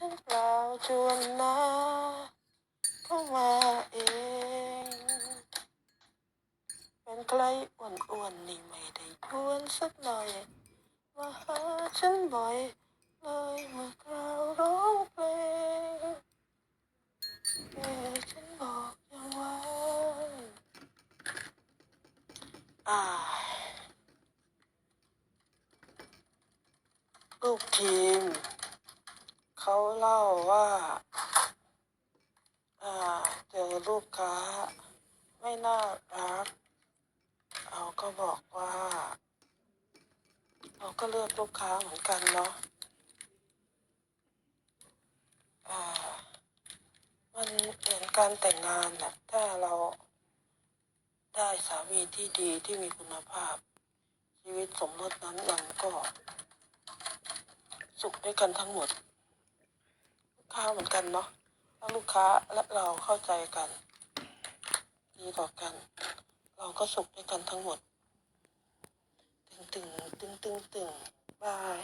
ฉันเปล่าชวนนะเข้ามาเองเป็นใครอ้วนๆนี่ไม่ได้ชวนสักหน่อยมาหาฉันบ่อยเลยเมื่อคราวร้องเพลงเออฉันบอกยังว่าอ่าลูกทีม เขาเล่าว่าอาเจอลูกค้า ไม่น่ารักเราก็บอกว่าเราก็เลือกลูกค้าเหมือนกันเนาะอามันเหมือนการแต่งงานแหละถ้าเราได้สามีที่ดีที่มีคุณภาพ ชีวิตสมรสนั้นมันก็ สุขด้วยกันทั้งหมด ข้าเหมือนกันเนาะถ้าลูกค้าและเราเข้าใจกัน ดีต่อกัน เราก็สุขด้วยกันทั้งหมด ตึงตึงตึงตึงตึงบาย